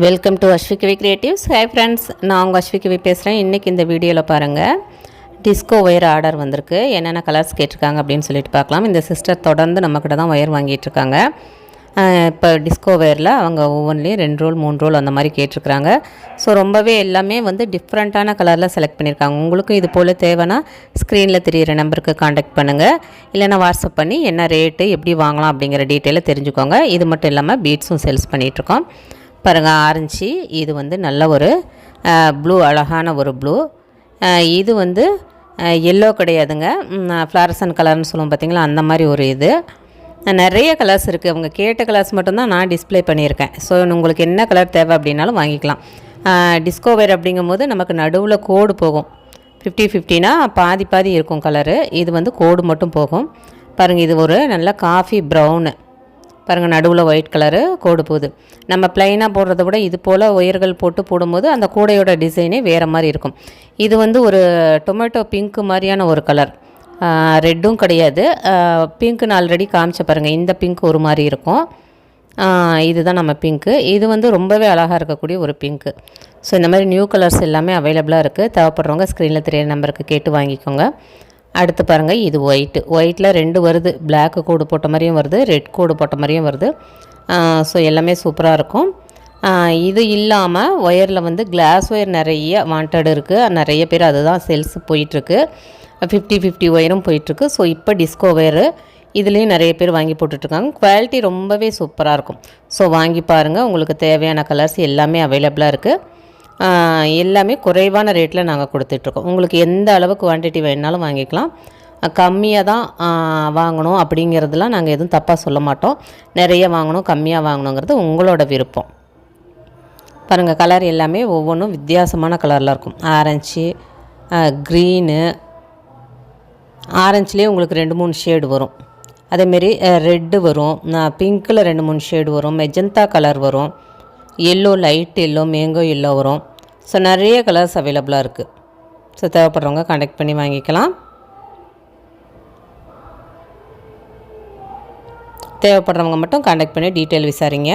Welcome to Aswikavi creatives hi friends நான் உங்கள் அஸ்விகவி பேசுகிறேன் இன்றைக்கி இந்த வீடியோவில் பாருங்கள் டிஸ்கோ ஒயர் ஆர்டர் வந்திருக்கு. என்னென்ன கலர்ஸ் கேட்டிருக்காங்க அப்படின்னு சொல்லிட்டு பார்க்கலாம். இந்த சிஸ்டர் தொடர்ந்து நம்மக்கிட்ட தான் ஒயர் வாங்கிட்டுருக்காங்க இப்போ டிஸ்கோ ஒயரில் அவங்க ஒவ்வொன்றிலையும் ரெண்டு ரோல் மூணு ரோல் அந்த மாதிரி கேட்டிருக்கிறாங்க. ஸோ ரொம்பவே எல்லாமே வந்து டிஃப்ரெண்ட்டான கலரில் செலக்ட் பண்ணியிருக்காங்க உங்களுக்கும் இது போல் தேவைன்னா ஸ்க்ரீனில் தெரிகிற நம்பருக்கு காண்டாக்ட் பண்ணுங்கள் இல்லைன்னா வாட்ஸ்அப் பண்ணி என்ன ரேட்டு எப்படி வாங்கலாம் அப்படிங்கிற டீட்டெயிலை தெரிஞ்சுக்கோங்க. இது மட்டும் இல்லாமல் பீட்ஸும் சேல்ஸ் பண்ணிகிட்ருக்கோம் பாருங்கள் ஆரஞ்சு. இது வந்து நல்ல ஒரு ப்ளூ அழகான ஒரு ப்ளூ. இது வந்து எல்லோ கிடையாதுங்க. ஃப்ளாரசன் கலர்னு சொல்லுவோம் பார்த்தீங்களா அந்த மாதிரி ஒரு இது. நிறைய கலர்ஸ் இருக்குது அவங்க கேட்ட கலர்ஸ் மட்டும்தான் நான் டிஸ்பிளே பண்ணியிருக்கேன். ஸோ உங்களுக்கு என்ன கலர் தேவை அப்படின்னாலும் வாங்கிக்கலாம். டிஸ்கோவேர் அப்படிங்கும்போது நமக்கு நடுவில் கோடு போகும். ஃபிஃப்டி ஃபிஃப்டினா பாதி பாதி இருக்கும் கலரு இது வந்து கோடு மட்டும் போகும். பாருங்கள் இது ஒரு நல்ல காஃபி ப்ரௌனு பாருங்கள் நடுவில் ஒயிட் கலரு கோடு போகுது. நம்ம ப்ளைனாக போடுறத விட இது போல் ஒயர்கள் போட்டு போடும்போது அந்த கூடையோட டிசைனே வேறு மாதிரி இருக்கும். இது வந்து ஒரு டொமேட்டோ பிங்க்கு மாதிரியான ஒரு கலர் ரெட்டும் கிடையாது. பிங்க்குன்னு ஆல்ரெடி காமிச்ச பாருங்கள் இந்த பிங்க் ஒரு மாதிரி இருக்கும். இதுதான் நம்ம பிங்க்கு இது வந்து ரொம்பவே அழகாக இருக்கக்கூடிய ஒரு பிங்க்கு ஸோ இந்த மாதிரி நியூ கலர்ஸ் எல்லாமே அவைலபிளாக இருக்குது தேவைப்படுறவங்க ஸ்க்ரீனில் தெரிய நம்பருக்கு கேட்டு வாங்கிக்கோங்க. அடுத்து பாருங்கள் இது ஒயிட்டு ஒயிட்டில் ரெண்டு வருது. பிளாக்கு கோடு போட்ட மாதிரியும் வருது. ரெட் கோடு போட்ட மாதிரியும் வருது. ஸோ எல்லாமே சூப்பராக இருக்கும். இது இல்லாமல் ஒயரில் வந்து கிளாஸ் ஒயர் நிறைய வாண்டட் இருக்குது நிறைய பேர் அதுதான் சேல்ஸ் போயிட்டுருக்கு. ஃபிஃப்டி ஃபிஃப்டி ஒயரும் போயிட்டுருக்கு. ஸோ இப்போ டிஸ்கோ ஒயரு இதுலேயும் நிறைய பேர் வாங்கி போட்டுட்ருக்காங்க. குவாலிட்டி ரொம்பவே சூப்பராக இருக்கும். ஸோ வாங்கி பாருங்கள் உங்களுக்கு தேவையான கலர்ஸ் எல்லாமே அவைலபிளாக இருக்குது எல்லாமே குறைவான ரேட்டில் நாங்கள் கொடுத்துட்ருக்கோம். உங்களுக்கு எந்த அளவு குவான்டிட்டி வேணுனாலும் வாங்கிக்கலாம். கம்மியாக தான் வாங்கணும் அப்படிங்கிறதுலாம் நாங்கள் எதுவும் தப்பாக சொல்ல மாட்டோம். நிறைய வாங்கணும் கம்மியாக வாங்கணுங்கிறது உங்களோட விருப்பம். பாருங்கள் கலர் எல்லாமே ஒவ்வொன்றும் வித்தியாசமான கலரில் இருக்கும். ஆரஞ்சு க்ரீனு ஆரஞ்சுலேயே உங்களுக்கு ரெண்டு மூணு ஷேடு வரும். அதேமாரி ரெட்டு வரும். பிங்க்கில் ரெண்டு மூணு ஷேடு வரும். மெஜந்தா கலர் வரும். Yellow light yellow mango yellow வரும். ஸோ நிறைய கலர்ஸ் அவைலபிளாக இருக்குது ஸோ தேவைப்படுறவங்க காண்டக்ட் பண்ணி வாங்கிக்கலாம். தேவைப்படுறவங்க மட்டும் கான்டாக்ட் பண்ணி டீட்டெயில் விசாரிங்க.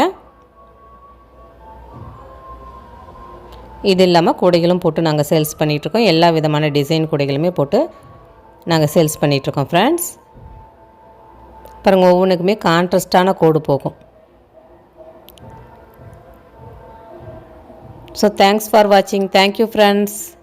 இது இல்லாமல் கூடைகளும் போட்டு நாங்கள் சேல்ஸ் பண்ணிகிட்ருக்கோம் எல்லா விதமான டிசைன் கூடைகளுமே போட்டு நாங்கள் சேல்ஸ் பண்ணிகிட்ருக்கோம் ஃப்ரெண்ட்ஸ் பாருங்கள் ஒவ்வொன்றுக்குமே கான்ட்ரஸ்டான கோடு போகும். So thanks for watching. Thank you friends.